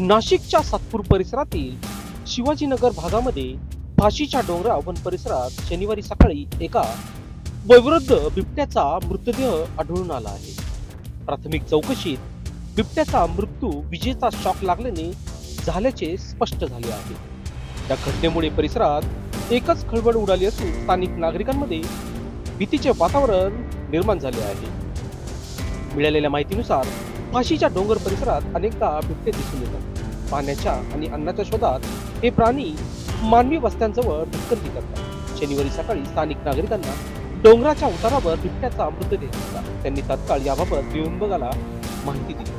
नाशिकच्या सातपूर परिसरातील शिवाजीनगर भागामध्ये फाशीच्या डोंगरा वन परिसरात शनिवारी सकाळी एका वैवृद्ध बिबट्याचा मृतदेह आढळून आला आहे. प्राथमिक चौकशीत बिबट्याचा मृत्यू विजेचा शॉक लागल्याने झाल्याचे स्पष्ट झाले आहे. या घटनेमुळे परिसरात एकच खळबळ उडाली असून स्थानिक नागरिकांमध्ये भीतीचे वातावरण निर्माण झाले आहे. मिळालेल्या माहितीनुसार फाशीच्या डोंगर परिसरात अनेकदा बिबटे दिसून येतात. पाण्याच्या आणि अन्नाच्या शोधात हे प्राणी मानवी वस्त्यांजवळ भटकंती करतात. शनिवारी सकाळी स्थानिक नागरिकांना डोंगराच्या उतारावर बिबट्याचा मृतदेह दिसला. त्यांनी तत्काळ याबाबत विभागाला माहिती दिली.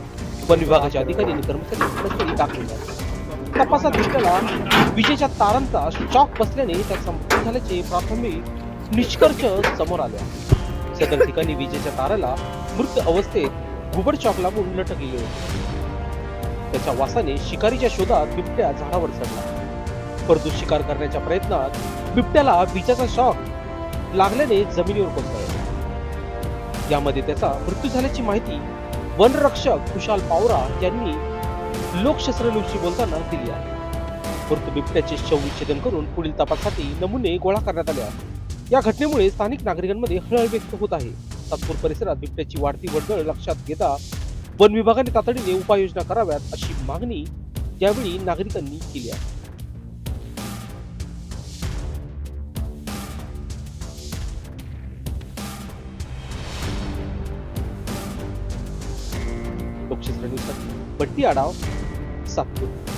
वन विभागाचे अधिकारी आणि कर्मचारी घटनास्थळी दाखल झाले. तपासात बिबट्याला विजेच्या तारांचा शॉक बसल्याने त्याचा मृत्यू झाल्याचे प्राथमिक निष्कर्ष समोर आले सदर ठिकाणी विजेच्या ताराला मृत अवस्थेत घुबड चॉक लागून लटकलेले होते. त्याच्या वासाने शिकारीच्या शोधात बिबट्या झाडावर चढला. परंतु शिकार करण्याच्या प्रयत्नात बिबट्याला विजाचा शॉक लागल्याने जमिनीवर कोसळला. यामध्ये त्याचा मृत्यू झाल्याची माहिती वनरक्षक खुशाल पावरा यांनी लोकशस्त्र बोलताना दिली आहे. परंतु बिबट्याचे शवविच्छेदन करून पुढील तपासासाठी नमुने गोळा करण्यात आले आहेत. या घटनेमुळे स्थानिक नागरिकांमध्ये हळहळ व्यक्त होत आहे. सातपूर परिसरात बिबट्याची वाढती वर्दळ लक्षात घेता वन विभागाने तातडीने उपाययोजना कराव्यात अशी मागणी यावेळी नागरिकांनी केली आहे. लोकशास्त्र न्यूजसाठी बट्टी आढाव सातपूर.